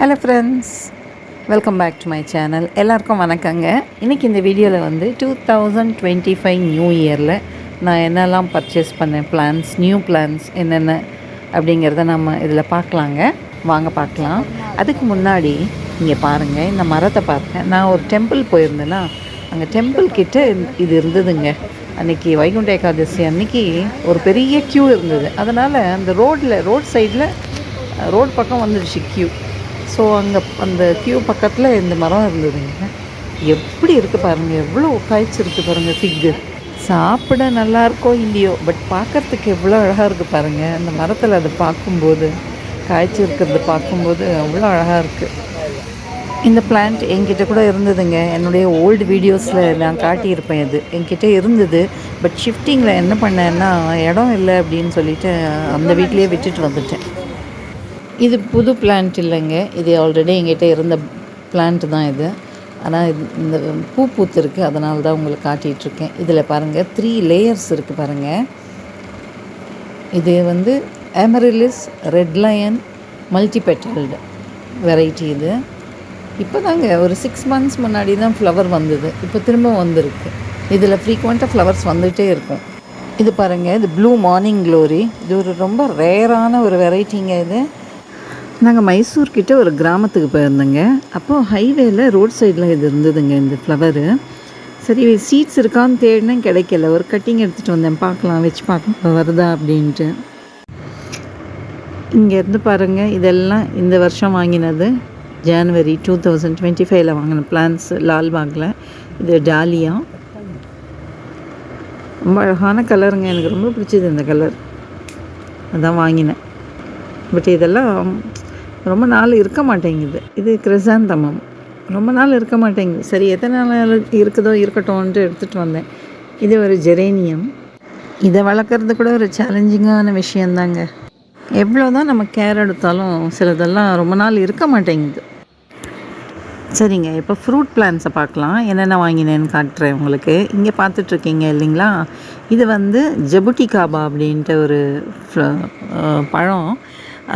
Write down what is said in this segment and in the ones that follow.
Hello friends welcome back to my channel எல்லாருக்கும் வணக்கங்க. இன்றைக்கி இந்த வீடியோவில் வந்து two thousand twenty five new இயரில் நான் என்னெல்லாம் பர்ச்சேஸ் பண்ணேன் பிளான்ஸ் நியூ பிளான்ஸ் என்னென்ன அப்படிங்கிறத நம்ம இதில் பார்க்கலாங்க. வாங்க பார்க்கலாம். அதுக்கு முன்னாடி இங்கே பாருங்கள் இந்த மரத்தை பார்த்தேன் நான் ஒரு டெம்பிள் போயிருந்தேன்னா அங்கே டெம்பிள் கிட்டே இது இருந்ததுங்க. அன்றைக்கி வைகுண்ட ஏகாதசி அன்னைக்கு ஒரு பெரிய க்யூ இருந்தது. அதனால் அந்த ரோட்டில் ரோட் சைடில் ரோட் பக்கம் வந்துடுச்சு க்யூ ஸோ அங்கே அந்த க்யூ பக்கத்தில் இந்த மரம் இருந்ததுங்க. எப்படி இருக்குது பாருங்கள் எவ்வளோ காய்ச்சிருக்கு பாருங்கள் ஃபிக்கு சாப்பிட நல்லாயிருக்கோ இல்லையோ பட் பார்க்கறதுக்கு எவ்வளோ அழகாக இருக்குது பாருங்கள் அந்த மரத்தில் அதை பார்க்கும்போது காய்ச்சிருக்கிறது பார்க்கும்போது அவ்வளோ அழகாக இருக்குது இந்த பிளான்ட் என்கிட்ட கூட இருந்ததுங்க. என்னுடைய ஓல்டு வீடியோஸில் நான் காட்டியிருப்பேன் இது. என்கிட்ட இருந்தது பட் ஷிஃப்டிங்கில் என்ன பண்ணேன்னா இடம் இல்லை அப்படின்னு சொல்லிட்டு அந்த வீட்லேயே விட்டுட்டு வந்துட்டேன். இது புது பிளான்ட் இல்லைங்க. இது ஆல்ரெடி எங்கிட்ட இருந்த பிளான்ட் தான் இது. ஆனால் இது இந்த பூ பூத்துருக்கு அதனால தான் உங்களுக்கு காட்டிகிட்ருக்கேன் இதில் பாருங்கள் த்ரீ லேயர்ஸ் இருக்குது பாருங்கள் இது வந்து amaryllis red lion multipetalled variety இது. இப்போ தாங்க ஒரு சிக்ஸ் மந்த்ஸ் முன்னாடி தான் ஃப்ளவர் வந்தது. இப்போ திரும்ப வந்திருக்கு. இதில் ஃப்ரீக்வெண்ட்டாக ஃப்ளவர்ஸ் வந்துகிட்டே இருக்கும். இது பாருங்கள் இது ப்ளூ மார்னிங் க்ளோரி இது ஒரு ரொம்ப ரேரான ஒரு வெரைட்டிங்க இது. நாங்கள் மைசூர் கிட்டே ஒரு கிராமத்துக்கு போயிருந்தோங்க. அப்போது ஹைவேல ரோட் சைடில் இது இருந்ததுங்க இந்த ஃப்ளவரு. சரி சீட்ஸ் இருக்கான்னு தேடினேன் கிடைக்கல. ஒரு கட்டிங் எடுத்துகிட்டு வந்தேன். பார்க்கலாம் வச்சு பார்க்கலாம். வருதா அப்படின்ட்டு. இங்கேருந்து பாருங்கள் இதெல்லாம் இந்த வருஷம் வாங்கினது. ஜான்வரி டூ தௌசண்ட் டுவெண்ட்டி ஃபைவ்ல வாங்கின பிளான்ஸ் லால்பாகில். இது டாலியா. ரொம்ப அழகான கலருங்க. எனக்கு ரொம்ப பிடிச்சது இந்த கலர். அதான் வாங்கினேன். பட் இதெல்லாம் ரொம்ப நாள் இருக்க மாட்டேங்குது. இது கிரிசாந்தமம். ரொம்ப நாள் இருக்க மாட்டேங்குது. சரி எத்தனை நாள் இருக்குதோ இருக்கட்டும்ன்ட்டு எடுத்துகிட்டு வந்தேன். இது ஒரு ஜெரேனியம். இதை வளர்க்குறது கூட ஒரு சேலஞ்சிங்கான விஷயந்தாங்க. எவ்வளோ தான் நம்ம கேர் எடுத்தாலும் சிலதெல்லாம் ரொம்ப நாள் இருக்க மாட்டேங்குது. சரிங்க இப்போ ஃப்ரூட் பிளான்ஸை பார்க்கலாம். என்னென்ன வாங்கினேன்னு காட்டுறேன் உங்களுக்கு. இங்கே பார்த்துட்ருக்கீங்க இல்லைங்களா? இது வந்து ஜபுட்டி காபா அப்படின்ட்டு ஒரு ஃப்ள- பழம்.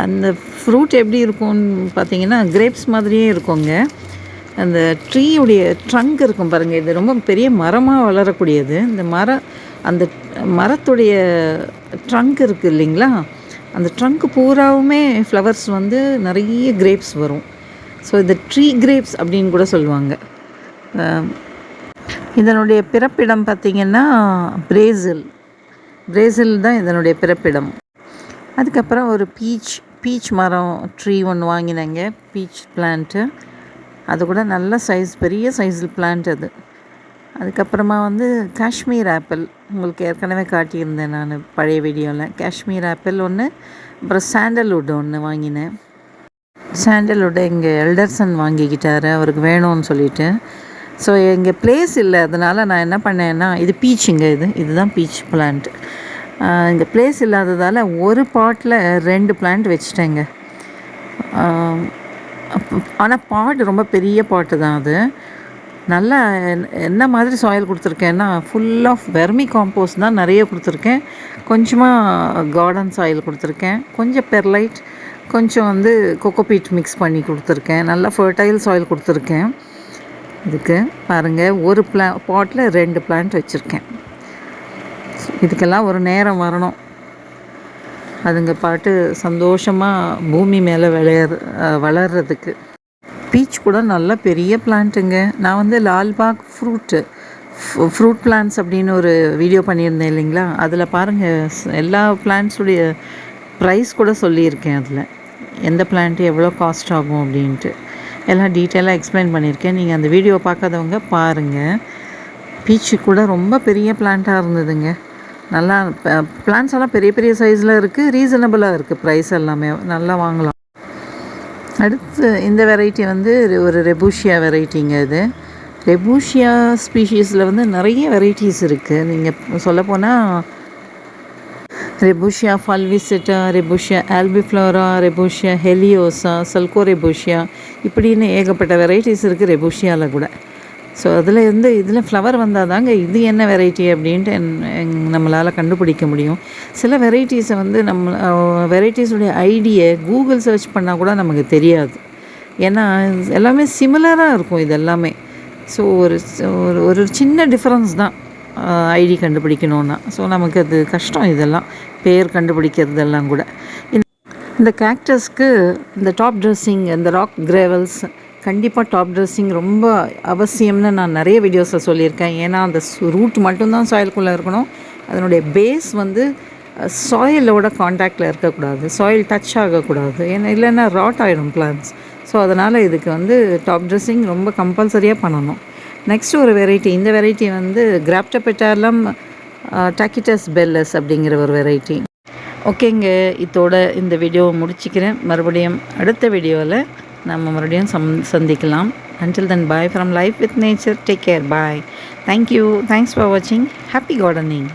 அந்த ஃப்ரூட் எப்படி இருக்கும்னு பார்த்தீங்கன்னா கிரேப்ஸ் மாதிரியே இருக்குங்க. அந்த ட்ரீயுடைய ட்ரங்க் இருக்கும் பாருங்கள் இது ரொம்ப பெரிய மரமாக வளரக்கூடியது. இந்த மர அந்த மரத்துடைய ட்ரங்க் இருக்குது இல்லைங்களா? அந்த ட்ரங்க் பூராவுமே ஃப்ளவர்ஸ் வந்து நிறைய கிரேப்ஸ் வரும். ஸோ இது ட்ரீ கிரேப்ஸ் அப்படின்னு கூட சொல்லுவாங்க. இதனுடைய பிறப்பிடம் பார்த்திங்கன்னா பிரேசில் பிரேசில் தான் இதனுடைய பிறப்பிடம். அதுக்கப்புறம் ஒரு பீச் பீச் மரம் ட்ரீ ஒன்று வாங்கினேங்க. பீச் பிளான்ட்டு அது கூட நல்ல சைஸ் பெரிய சைஸில் பிளான்ட் அது. அதுக்கப்புறமா வந்து காஷ்மீர் ஆப்பிள். உங்களுக்கு ஏற்கனவே காட்டியிருந்தேன் நான் பழைய வீடியோவில் காஷ்மீர் ஆப்பிள் ஒன்று அப்புறம் சாண்டல்வுட் ஒன்று வாங்கினேன். சாண்டல்வுட் இங்கே எல்டர்சன் வாங்கிக்கிட்டாரு. அவருக்கு வேணும்னு சொல்லிட்டு. ஸோ இங்கே பிளேஸ் இல்லை. அதனால் நான் என்ன பண்ணேன்னா இது பீச்சுங்க இது. இதுதான் பீச் பிளான்ட் இங்கே பிளேஸ் இல்லாததால் ஒரு பாட்டில் ரெண்டு பிளான்ட் வச்சுட்டேங்க. ஆனால் பாட்டு ரொம்ப பெரிய பாட்டு தான் அது. நல்லா என்ன- என்ன மாதிரி சாயில் கொடுத்துருக்கேன்னா ஃபுல் ஆஃப் வெர்மி காம்போஸ்ட் தான் நிறைய கொடுத்துருக்கேன். கொஞ்சமாக கார்டன் சாயில் கொடுத்துருக்கேன். கொஞ்சம் பெர்லைட் கொஞ்சம் வந்து கொக்கோபீட் மிக்ஸ் பண்ணி கொடுத்துருக்கேன். நல்லா ஃபர்டைல் சாயில் கொடுத்துருக்கேன். இதுக்கு பாருங்கள் ஒரு பிளா பாட்டில் ரெண்டு பிளான்ட் வச்சுருக்கேன். இதுக்கெல்லாம் ஒரு நேரம் வரணும். அதுங்க பாட்டு சந்தோஷமாக பூமி மேலே விளையாடு வளர்கிறதுக்கு பீச் கூட நல்ல பெரிய பிளான்ட்டுங்க நான் வந்து லால்பாக் ஃப்ரூட்டு ஃப்ரூட் பிளான்ஸ் அப்படின்னு ஒரு வீடியோ பண்ணியிருந்தேன் இல்லைங்களா? அதில் பாருங்கள் எல்லா பிளான்ட்ஸுடைய ப்ரைஸ் கூட சொல்லியிருக்கேன் அதில். எந்த பிளான்ட்டு எவ்வளோ காஸ்ட் ஆகும் அப்படின்ட்டு. எல்லாம் டீட்டெயிலாக எக்ஸ்பிளைன் பண்ணியிருக்கேன். நீங்கள் அந்த வீடியோ பார்க்காதவங்க பாருங்கள் பீச்சு கூட ரொம்ப பெரிய பிளான்ட்டாக இருந்ததுங்க. நல்லா பிளான்ஸ் எல்லாம் பெரிய பெரிய சைஸில் இருக்குது ரீசனபிளாக இருக்குது ப்ரைஸ் எல்லாமே. நல்லா வாங்கலாம். அடுத்து இந்த வெரைட்டி வந்து ஒரு ரெபூஷியா வெரைட்டிங்க இது. ரெபூஷியா ஸ்பீஷீஸில் வந்து நிறைய வெரைட்டிஸ் இருக்குது நீங்கள் சொல்லப்போனால் ரெபூஷியா ஃபல்விசிட்டா ரெபூஷியா ஆல்பிஃப்ளோரா ரெபூஷியா ஹெலியோசா சல்கோ ரெபூஷியா இப்படின்னு ஏகப்பட்ட வெரைட்டிஸ் இருக்குது ரெபூஷியாவில் கூட. ஸோ அதில் இருந்து இதில் ஃப்ளவர் வந்தால் தாங்க இது என்ன வெரைட்டி அப்படின்ட்டு நம்மளால் கண்டுபிடிக்க முடியும். சில வெரைட்டிஸை வந்து நம்ம வெரைட்டிஸுடைய ஐடியை கூகுள் சர்ச் பண்ணால் கூட நமக்கு தெரியாது. ஏன்னா எல்லாமே சிமிலராக இருக்கும் இது எல்லாமே ஸோ ஒரு ஒரு ஒரு சின்ன டிஃப்ரென்ஸ் தான் ஐடி கண்டுபிடிக்கணுன்னா ஸோ நமக்கு அது கஷ்டம் இதெல்லாம் பேர் கண்டுபிடிக்கிறதெல்லாம் கூட. இந்த இந்த கேக்டஸ்க்கு இந்த டாப் ட்ரெஸ்ஸிங் இந்த ராக் கிரேவல்ஸ் கண்டிப்பாக டாப் ட்ரெஸ்ஸிங் ரொம்ப அவசியம்னு நான் நிறைய வீடியோஸில் சொல்லியிருக்கேன். ஏன்னா அந்த ரூட் மட்டும்தான் சாயிலுக்குள்ளே இருக்கணும். அதனுடைய பேஸ் வந்து சாயிலோட காண்டாக்டில் இருக்கக்கூடாது. சாயில் டச் ஆகக்கூடாது. ஏன்னா இல்லைன்னா ராட் ஆகிடும் பிளான்ஸ் ஸோ அதனால் இதுக்கு வந்து டாப் ட்ரெஸ்ஸிங் ரொம்ப கம்பல்சரியாக பண்ணணும். நெக்ஸ்ட் ஒரு வெரைட்டி இந்த வெரைட்டி வந்து கிராப்டபெட்டாலம் டாக்கிட்டஸ் பெல்லஸ் அப்படிங்கிற ஒரு வெரைட்டி ஓகேங்க இதோட இந்த வீடியோவை முடிச்சுக்கிறேன். மறுபடியும் அடுத்த வீடியோவில் நம்ம மறுபடியும் சம் சந்திக்கலாம் until then bye from life with nature take care bye thank you thanks for வாட்சிங் ஹாப்பி கார்டனிங்